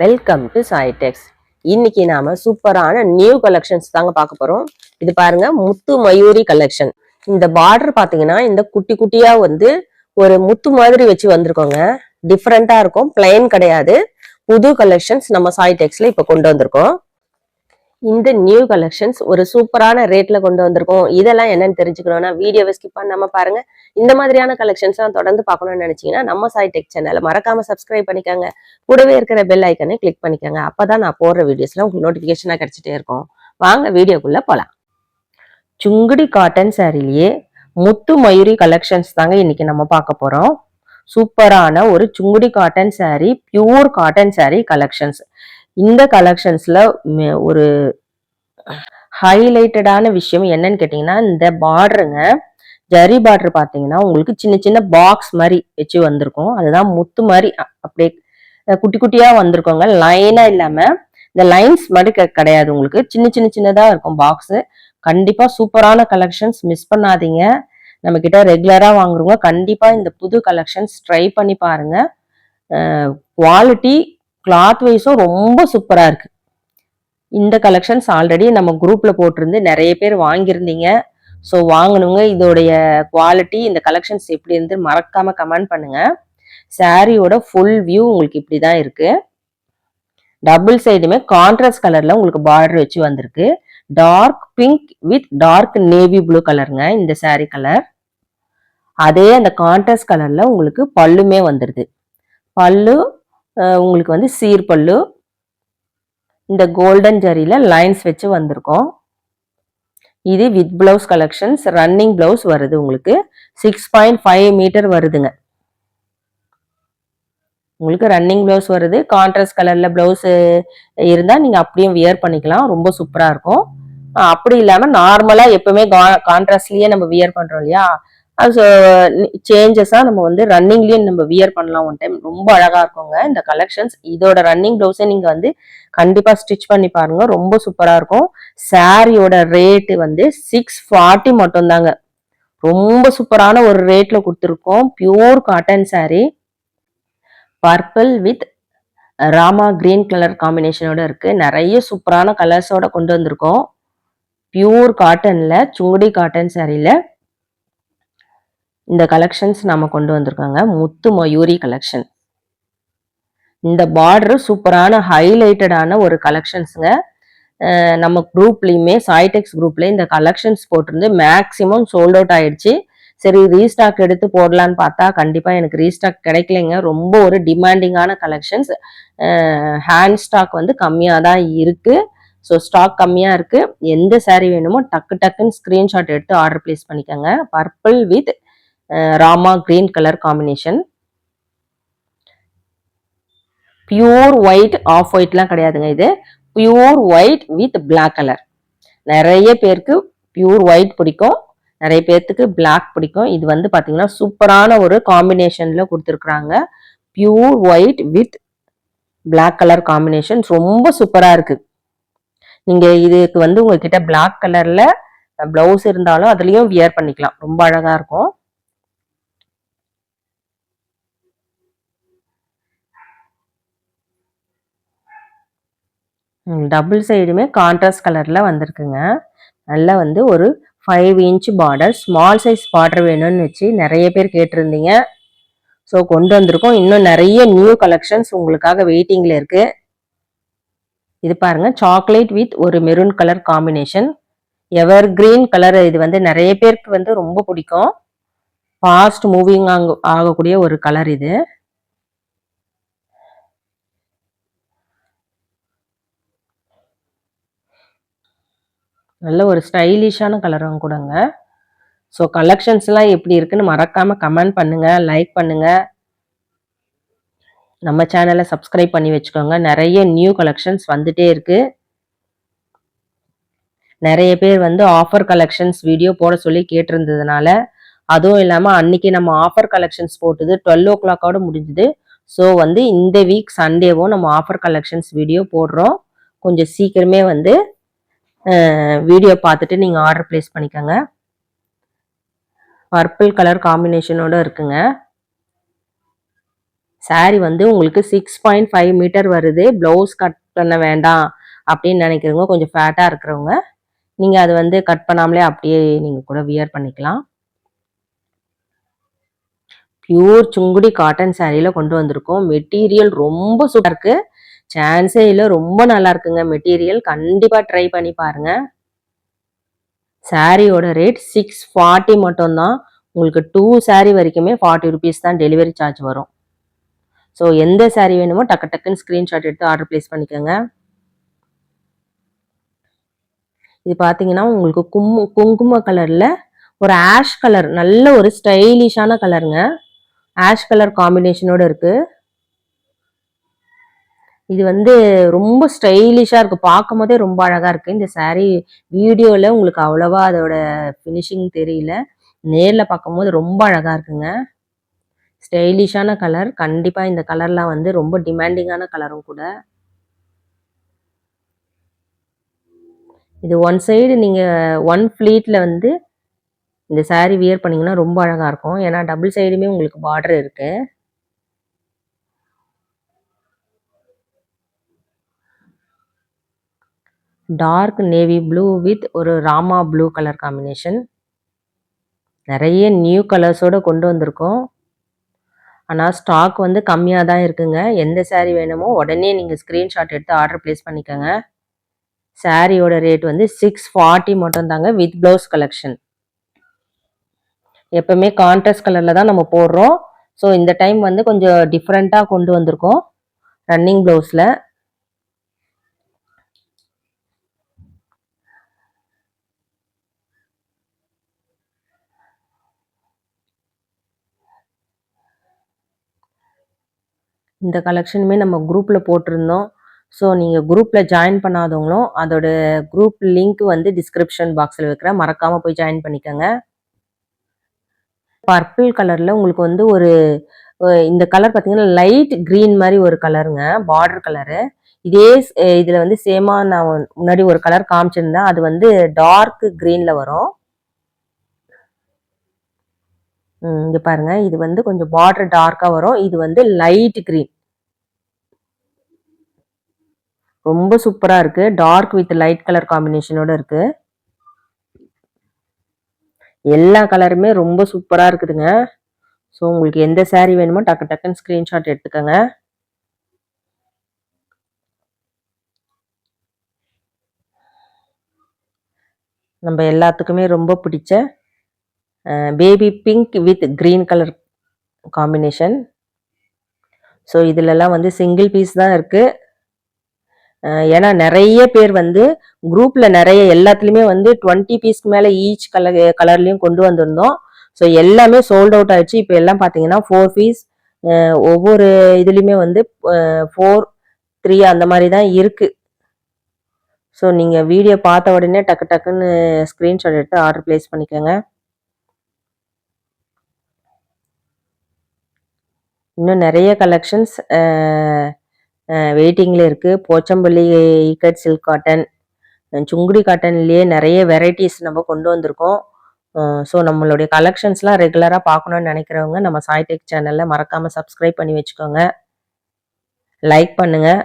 Welcome to சாய்டெக்ஸ் இன்னைக்கு நாம சூப்பரான நியூ கலெக்ஷன்ஸ் தாங்க பார்க்க போறோம். இது பாருங்க முத்து மயூரி கலெக்ஷன் இந்த பார்டர் பாத்தீங்கன்னா இந்த குட்டி குட்டியா வந்து ஒரு முத்து மாதிரி வச்சு வந்திருக்கோங்க. டிஃப்ரெண்டா இருக்கும் பிளைன் கிடையாது. புது கலெக்ஷன்ஸ் நம்ம சாய்டெக்ஸ்ல இப்ப கொண்டு வந்திருக்கோம். இந்த நியூ கலெக்ஷன்ஸ் ஒரு சூப்பரான ரேட்ல கொண்டு வந்திருக்கோம். இதெல்லாம் என்னன்னு தெரிஞ்சுக்கணும்னா வீடியோவை ஸ்கிப் பண்ணாம பாருங்க. இந்த மாதிரியான கலெக்ஷன்ஸ் எல்லாம் தொடர்ந்து பார்க்கணும்னு நினைச்சீங்கன்னா நம்ம சாய் டெக் சேனலை மறக்காம சப்ஸ்கிரைப் பண்ணிக்கோங்க. கூடவே இருக்கிற பெல் ஐக்கனை கிளிக் பண்ணிக்கோங்க. அப்பதான் நான் போடுற வீடியோஸ்லாம் உங்களுக்கு நோட்டிபிகேஷனா கிடைச்சிட்டே இருக்கும். வாங்க வீடியோக்குள்ள போலாம். சுங்குடி காட்டன் சாரிலேயே முத்து மயூரி கலெக்ஷன்ஸ் தாங்க இன்னைக்கு நம்ம பார்க்க போறோம். சூப்பரான ஒரு Sungudi cotton sari pure cotton sari collections இந்த கலெக்ஷன்ஸில் ஒரு ஹைலைட்டடான விஷயம் என்னன்னு கேட்டிங்கன்னா இந்த பார்டருங்க ஜரி பார்டர் பார்த்தீங்கன்னா உங்களுக்கு சின்ன சின்ன பாக்ஸ் மாதிரி வச்சு வந்திருக்கும். அதுதான் முத்து மாதிரி அப்படியே குட்டி குட்டியாக வந்திருக்கோங்க. லைனாக இல்லாமல் இந்த லைன்ஸ் மாதிரி க கிடையாது உங்களுக்கு. சின்ன சின்ன சின்னதாக இருக்கும் பாக்ஸு கண்டிப்பாக சூப்பரான கலெக்ஷன்ஸ் மிஸ் பண்ணாதீங்க. நம்ம கிட்ட ரெகுலராக வாங்குறவங்க கண்டிப்பாக இந்த புது கலெக்ஷன்ஸ் ட்ரை பண்ணி பாருங்க. குவாலிட்டி கிளாத் வைஸும் ரொம்ப சூப்பராக இருக்கு. இந்த கலெக்ஷன்ஸ் ஆல்ரெடி நம்ம குரூப்பில் போட்டிருந்து நிறைய பேர் வாங்கியிருந்தீங்க. ஸோ வாங்கணுங்க இதோடைய குவாலிட்டி இந்த கலெக்ஷன்ஸ் எப்படி இருந்து மறக்காம கமெண்ட் பண்ணுங்க. சாரியோட ஃபுல் வியூ உங்களுக்கு இப்படி தான் இருக்கு. டபுள் சைடுமே கான்ட்ராஸ்ட் கலர்ல உங்களுக்கு பார்டர் வச்சு வந்திருக்கு. Dark pink with dark navy blue கலருங்க இந்த சாரி கலர் அதே அந்த கான்ட்ராஸ்ட் கலர்ல உங்களுக்கு பல்லுமே வந்துருது. பல்லு உங்களுக்கு வந்து சீர்பல்லு இந்த கோல்டன் ஜரியில் லைன்ஸ் வச்சு வந்திருக்கோம். இது with blouse collections running blouse வருது உங்களுக்கு. சிக்ஸ் பாயிண்ட் ஃபைவ் மீட்டர் வருதுங்க. உங்களுக்கு ரன்னிங் பிளவுஸ் வருது. கான்ட்ராஸ்ட் கலரில் பிளவுஸ் இருந்தால் நீங்கள் அப்படியும் வியர் பண்ணிக்கலாம். ரொம்ப சூப்பராக இருக்கும். அப்படி இல்லாமல் நார்மலாக எப்பவுமே கான்ட்ராஸ்ட்லேயே நம்ம வியர் பண்ணுறோம் இல்லையா? அது சேஞ்சஸாக uh, நம்ம வந்து ரன்னிங்லேயும் நம்ம வியர் பண்ணலாம் ஒன் டைம் ரொம்ப அழகாக இருக்குங்க. இந்த கலெக்ஷன்ஸ் இதோட ரன்னிங் பிளவுஸே நீங்கள் வந்து கண்டிப்பாக ஸ்டிச் பண்ணி பாருங்க. ரொம்ப சூப்பராக இருக்கும். சாரியோட ரேட்டு வந்து சிக்ஸ் ஃபார்ட்டி மட்டும் தாங்க ரொம்ப சூப்பரான ஒரு ரேட்டில் கொடுத்துருக்கோம். Pure cotton saree. Purple with Rama green colour காம்பினேஷனோட இருக்குது நிறைய சூப்பரான கலர்ஸோட கொண்டு வந்திருக்கோம். பியூர் காட்டனில் சுங்குடி காட்டன் சாரியில் இந்த கலெக்ஷன்ஸ் நாம கொண்டு வந்திருக்கோங்க. முத்து மயூரி கலெக்ஷன் இந்த பார்டர் சூப்பரான ஹைலைட்டடான ஒரு கலெக்ஷன்ஸுங்க நம்ம குரூப்லையுமே சாய்டெக்ஸ் குரூப்ல இந்த கலெக்ஷன்ஸ் போட்டிருந்து மேக்ஸிமம் சோல்ட் அவுட் ஆயிடுச்சு. சரி ரீஸ்டாக் எடுத்து போடலான்னு பார்த்தா கண்டிப்பாக எனக்கு ரீஸ்டாக் கிடைக்கலைங்க. ரொம்ப ஒரு டிமாண்டிங்கான கலெக்ஷன்ஸ் ஹேண்ட் ஸ்டாக் வந்து கம்மியாக தான் இருக்குது ஸோ ஸ்டாக் கம்மியாக இருக்குது எந்த சாரீ வேணுமோ டக்கு டக்குன்னு ஸ்க்ரீன்ஷாட் எடுத்து ஆர்டர் பிளேஸ் பண்ணிக்கோங்க. Purple with Rama green colour combination pure white off ஒயிட்லாம் கிடையாதுங்க இது. Pure white with black colour நிறைய பேருக்கு பியூர் ஒயிட் பிடிக்கும். நிறைய பேர்த்துக்கு பிளாக் பிடிக்கும். இது வந்து பார்த்தீங்கன்னா சூப்பரான ஒரு காம்பினேஷனில் கொடுத்துருக்குறாங்க. Pure white with black colour combination ரொம்ப சூப்பராக இருக்குது நீங்கள் இதுக்கு வந்து உங்ககிட்ட பிளாக் கலரில் ப்ளவுஸ் இருந்தாலும் அதுலேயும் வியர் பண்ணிக்கலாம். ரொம்ப அழகாக இருக்கும். டபுள் சைடுமே கான்ட்ராஸ்ட் கலரில் வந்திருக்குங்க. நல்லா வந்து ஒரு five inch border small size border வேணும்னு வச்சு நிறைய பேர் கேட்டிருந்தீங்க. ஸோ கொண்டு வந்திருக்கோம். இன்னும் நிறைய நியூ கலெக்ஷன்ஸ் உங்களுக்காக வெயிட்டிங்கில் இருக்குது இது பாருங்கள் சாக்லேட் வித் ஒரு maroon colour combination ever green colour இது வந்து நிறைய பேருக்கு வந்து ரொம்ப பிடிக்கும். ஃபாஸ்ட் மூவிங் ஆக ஆகக்கூடிய ஒரு கலர் இது. நல்ல ஒரு ஸ்டைலிஷான கலரும் கூடங்க. ஸோ கலெக்ஷன்ஸ்லாம் எப்படி இருக்குன்னு மறக்காமல் கமெண்ட் பண்ணுங்கள் லைக் பண்ணுங்கள் நம்ம சேனலை சப்ஸ்கிரைப் பண்ணி வச்சுக்கோங்க. நிறைய நியூ கலெக்ஷன்ஸ் வந்துட்டே இருக்குது நிறைய பேர் வந்து ஆஃபர் கலெக்ஷன்ஸ் வீடியோ போட சொல்லி கேட்டிருந்ததுனால அதுவும் இல்லாமல் அன்னைக்கு நம்ம ஆஃபர் கலெக்ஷன்ஸ் போட்டது டுவெல் ஓ கிளாக்கோட முடிஞ்சுது. ஸோ வந்து இந்த வீக் சண்டேவும் நம்ம ஆஃபர் கலெக்ஷன்ஸ் வீடியோ போடுறோம். கொஞ்சம் சீக்கிரமே வந்து வீடியோ பார்த்துட்டு நீங்கள் ஆர்டர் ப்ளேஸ் பண்ணிக்கோங்க. பர்பிள் கலர் காம்பினேஷனோட இருக்குங்க. சாரீ வந்து உங்களுக்கு சிக்ஸ் பாயிண்ட் ஃபைவ் மீட்டர் வருது. ப்ளவுஸ் கட் பண்ண வேண்டாம் அப்படின்னு நினைக்கிறவங்க கொஞ்சம் ஃபேட்டாக இருக்கிறவங்க நீங்கள் அது வந்து கட் பண்ணாமலே அப்படியே நீங்கள் கூட வியர் பண்ணிக்கலாம். பியூர் சுங்குடி காட்டன் சாரியில் கொண்டு வந்திருக்கோம். மெட்டீரியல் ரொம்ப சூப்பராக இருக்குது சான்ஸே இல்லை ரொம்ப நல்லா இருக்குங்க மெட்டீரியல் கண்டிப்பாக ட்ரை பண்ணி பாருங்க. சாரியோட ரேட் சிக்ஸ் ஃபார்ட்டி மட்டும்தான். உங்களுக்கு டூ சாரீ வரைக்குமே ஃபார்ட்டி ருபீஸ் தான் டெலிவரி சார்ஜ் வரும். ஸோ எந்த சாரீ வேணுமோ டக்கு டக்குன்னு ஸ்க்ரீன்ஷாட் எடுத்து ஆர்டர் ப்ளேஸ் பண்ணிக்கோங்க. இது பார்த்தீங்கன்னா உங்களுக்கு கும்மு குங்கும கலரில் ஒரு ஆஷ் கலர் நல்ல ஒரு ஸ்டைலிஷான கலருங்க ஆஷ் கலர் காம்பினேஷனோட இருக்குது இது வந்து ரொம்ப ஸ்டைலிஷாக இருக்குது பார்க்கும் போதே ரொம்ப அழகாக இருக்குது இந்த சாரீ வீடியோவில் உங்களுக்கு அவ்வளோவா அதோட ஃபினிஷிங் தெரியல. நேரில் பார்க்கும்போது ரொம்ப அழகாக இருக்குங்க. ஸ்டைலிஷான கலர் கண்டிப்பாக இந்த கலர்லாம் வந்து ரொம்ப டிமாண்டிங்கான கலரும் கூட. இது ஒன் சைடு நீங்கள் ஒன் ஃப்ளீட்டில் வந்து இந்த சாரீ வியர் பண்ணிங்கன்னா ரொம்ப அழகாக இருக்கும். ஏன்னா டபுள் சைடுமே உங்களுக்கு பார்டர் இருக்குது டார்க் நேவி ப்ளூ வித் ஒரு ராமா ப்ளூ கலர் காம்பினேஷன் நிறைய நியூ கலர்ஸோடு கொண்டு வந்திருக்கோம். ஆனால் ஸ்டாக் வந்து கம்மியாக தான் இருக்குங்க. எந்த சாரீ வேணுமோ உடனே நீங்கள் ஸ்க்ரீன்ஷாட் எடுத்து ஆர்டர் ப்ளேஸ் பண்ணிக்கோங்க. சாரியோட ரேட் வந்து சிக்ஸ் ஃபார்ட்டி மட்டும் தாங்க வித் ப்ளவுஸ் கலெக்ஷன் எப்பவுமே கான்ட்ராஸ்ட் கலரில் தான் நம்ம போடுறோம். ஸோ இந்த டைம் வந்து கொஞ்சம் டிஃப்ரெண்ட்டாக கொண்டு வந்திருக்கோம். ரன்னிங் ப்ளவுஸில் இந்த கலெக்ஷனுமே நம்ம குரூப்பில் போட்டிருந்தோம். ஸோ நீங்கள் குரூப்பில் ஜாயின் பண்ணாதவங்களும் அதோட குரூப் லிங்க் வந்து டிஸ்கிரிப்ஷன் பாக்ஸில் வைக்கிறேன். மறக்காமல் போய் ஜாயின் பண்ணிக்கோங்க. பர்பிள் கலரில் உங்களுக்கு வந்து ஒரு இந்த கலர் பார்த்தீங்கன்னா லைட் க்ரீன் மாதிரி ஒரு கலருங்க பார்டர் கலரு இதே இதில் வந்து சேமாக நான் முன்னாடி ஒரு கலர் காமிச்சிருந்தேன். அது வந்து டார்க் க்ரீனில் வரும். இங்கே பாருங்க. இது வந்து கொஞ்சம் பார்டர் டார்க்காக வரும். இது வந்து லைட் க்ரீன் ரொம்ப சூப்பராக இருக்குது டார்க் வித் லைட் கலர் காம்பினேஷனோட இருக்குது எல்லா கலருமே ரொம்ப சூப்பராக இருக்குதுங்க. ஸோ உங்களுக்கு எந்த சேரீ வேணுமோ டக்கு டக்குன்னு ஸ்க்ரீன்ஷாட் எடுத்துக்கோங்க. நம்ம எல்லாத்துக்குமே ரொம்ப பிடிச்ச baby pink with green colour combination so இதிலெல்லாம் வந்து சிங்கிள் பீஸ் தான் இருக்குது ஏன்னா நிறைய பேர் வந்து குரூப்பில் நிறைய எல்லாத்துலேயுமே வந்து டுவெண்ட்டி பீஸ்க்கு மேலே ஈச் கலர் கலர்லேயும் கொண்டு வந்திருந்தோம். ஸோ எல்லாமே சோல்ட் அவுட் ஆயிடுச்சு. இப்போ எல்லாம் பார்த்தீங்கன்னா ஃபோர் பீஸ் ஒவ்வொரு இதுலேயுமே வந்து ஃபோர் த்ரீ அந்த மாதிரி தான் இருக்குது ஸோ நீங்கள் வீடியோ பார்த்த உடனே டக்கு டக்குன்னு ஸ்க்ரீன்ஷாட் எடுத்து ஆர்டர் ப்ளேஸ் பண்ணிக்கோங்க. இன்னும் நிறைய கலெக்ஷன்ஸ் வெயிட்டிங்கில் இருக்குது Pochampally ikat silk cotton Sungudi காட்டன்லேயே நிறைய வெரைட்டிஸ் நம்ம கொண்டு வந்திருக்கோம். ஸோ நம்மளுடைய கலெக்ஷன்ஸ்லாம் ரெகுலராக பார்க்கணுன்னு நினைக்கிறவங்க நம்ம சாய்டெக் சேனலில் மறக்காமல் சப்ஸ்கிரைப் பண்ணி வச்சுக்கோங்க. லைக் பண்ணுங்கள்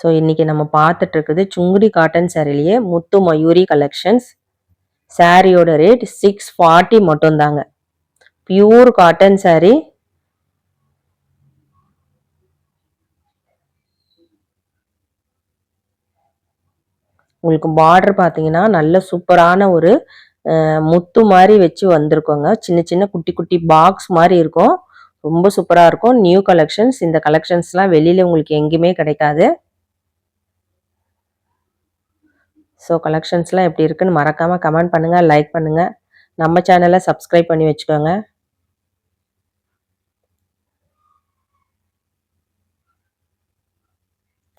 ஸோ இன்றைக்கி நம்ம பார்த்துட்ருக்குது சுங்குடி காட்டன் சாரிலேயே முத்து மயூரி கலெக்ஷன்ஸ் சாரியோட ரேட் சிக்ஸ் ஃபார்ட்டி மட்டும்தாங்க. பியூர் காட்டன் சாரீ உங்களுக்கு பார்டர் பார்த்தீங்கன்னா நல்ல சூப்பரான ஒரு முத்து மாதிரி வச்சு வந்திருக்கோங்க. சின்ன சின்ன குட்டி குட்டி பாக்ஸ் மாதிரி இருக்கும். ரொம்ப சூப்பராக இருக்கும். நியூ கலெக்ஷன்ஸ் இந்த கலெக்ஷன்ஸ்லாம் வெளியில் உங்களுக்கு எங்கேயுமே கிடைக்காது. ஸோ கலெக்ஷன்ஸ்லாம் எப்படி இருக்குன்னு மறக்காமல் கமெண்ட் பண்ணுங்கள் லைக் பண்ணுங்கள் நம்ம சேனலை சப்ஸ்கிரைப் பண்ணி வச்சுக்கோங்க.